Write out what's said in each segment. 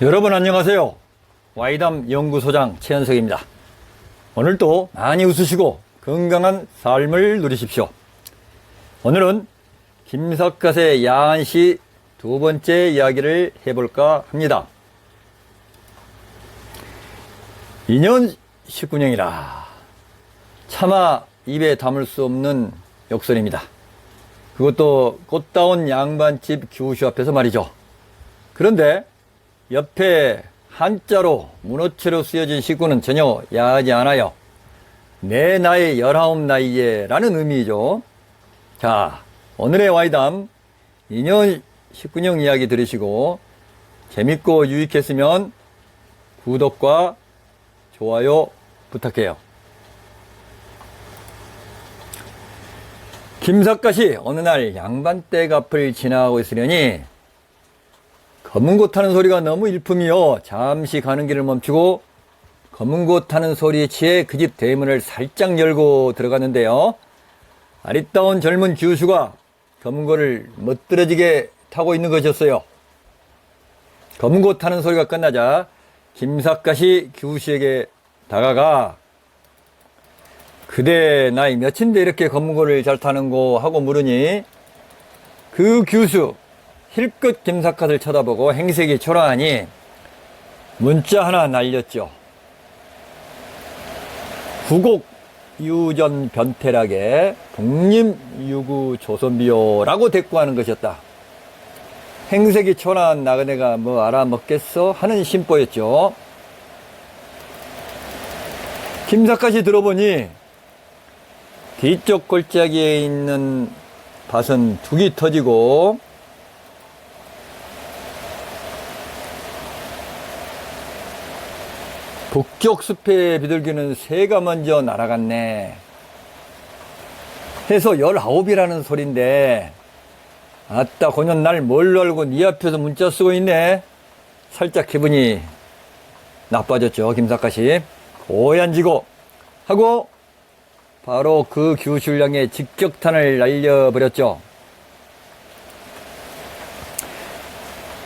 여러분 안녕하세요. 와이담 연구소장 최현석입니다. 오늘도 많이 웃으시고 건강한 삶을 누리십시오. 오늘은 김석갓의 야한시 두 번째 이야기를 해볼까 합니다. 2년 19년이라 차마 입에 담을 수 없는 욕설입니다. 그것도 꽃다운 양반집 규슈 앞에서 말이죠. 그런데 옆에 한자로 문어체로 쓰여진 식구는 전혀 야하지 않아요. 내 나이 열아홉 나이에 라는 의미죠. 자, 오늘의 와이담 2년 19년 이야기 들으시고 재밌고 유익했으면 구독과 좋아요 부탁해요. 김석갓이 어느 날 양반댁 앞을 지나가고 있으려니 검은 곳 타는 소리가 너무 일품이요. 잠시 가는 길을 멈추고 검은 곳 타는 소리에 취해 그 집 대문을 살짝 열고 들어갔는데요. 아리따운 젊은 규수가 검은 곳을 멋들어지게 타고 있는 것이었어요. 검은 곳 타는 소리가 끝나자 김삿갓이 규수에게 다가가 그대 나이 몇인데 이렇게 검은 곳을 잘 타는 고 하고 물으니 그 규수 힐끗 김삿갓을 쳐다보고 행색이 초라하니 문자 하나 날렸죠. 구곡 유전 변태락의 독립 유구 조선비요라고 대꾸하는 것이었다. 행색이 초라한 나그네가 뭐 알아먹겠어? 하는 심보였죠. 김삿갓이 들어보니 뒤쪽 골짜기에 있는 밭은 두기 터지고 북쪽 숲에 비둘기는 새가 먼저 날아갔네. 해서 열아홉이라는 소린데, 아따, 고년 날 뭘로 알고 네 앞에서 문자 쓰고 있네? 살짝 기분이 나빠졌죠, 김삿갓이. 오얀지고, 하고, 바로 그 규술량의 직격탄을 날려버렸죠.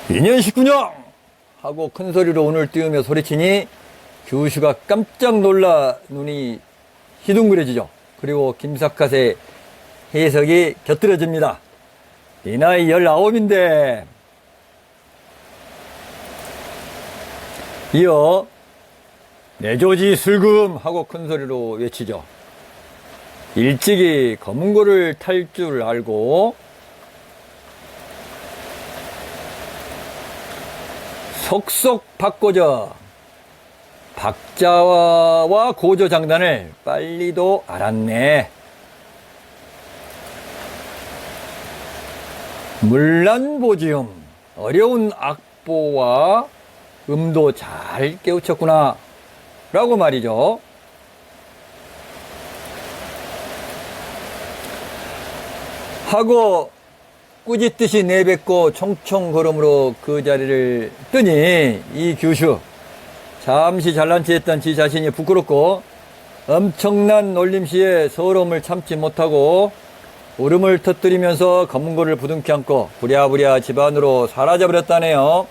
2년 19년! 하고 큰 소리로 오늘 띄우며 소리치니 규슈가 깜짝 놀라 눈이 희둥그레지죠. 그리고 김삿갓의 해석이 곁들여집니다. 이 나이 19인데 이어 내조지 슬금 하고 큰 소리로 외치죠. 일찍이 검은고를 탈 줄 알고 속속 바꿔줘 박자와 고조 장단을 빨리도 알았네. 물란보지음 어려운 악보와 음도 잘 깨우쳤구나 라고 말이죠. 하고 꾸짖듯이 내뱉고 총총 걸음으로 그 자리를 뜨니 이 규슈 잠시 잘난 체 했던 지 자신이 부끄럽고 엄청난 놀림시에 서러움을 참지 못하고 울음을 터뜨리면서 검은고를 부둥켜 안고 부랴부랴 집안으로 사라져버렸다네요.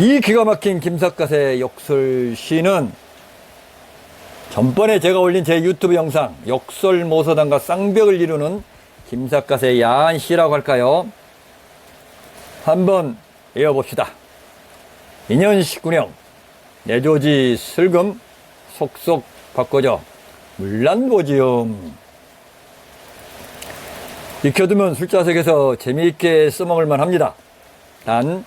이 기가 막힌 김삿갓의 욕설 시는 전번에 제가 올린 제 유튜브 영상 욕설 모서당과 쌍벽을 이루는 김삿갓의 야한 시라고 할까요? 한번 외워봅시다. 2년 19년 내조지 슬금 속속 바꿔줘 물란보지음 익혀두면 술자석에서 재미있게 써먹을만 합니다. 단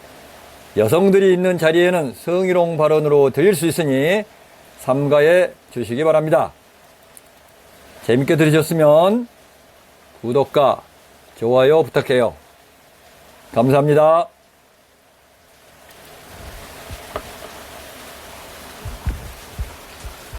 여성들이 있는 자리에는 성희롱 발언으로 들릴 수 있으니 삼가해 주시기 바랍니다. 재밌게 들으셨으면 구독과 좋아요 부탁해요. 감사합니다.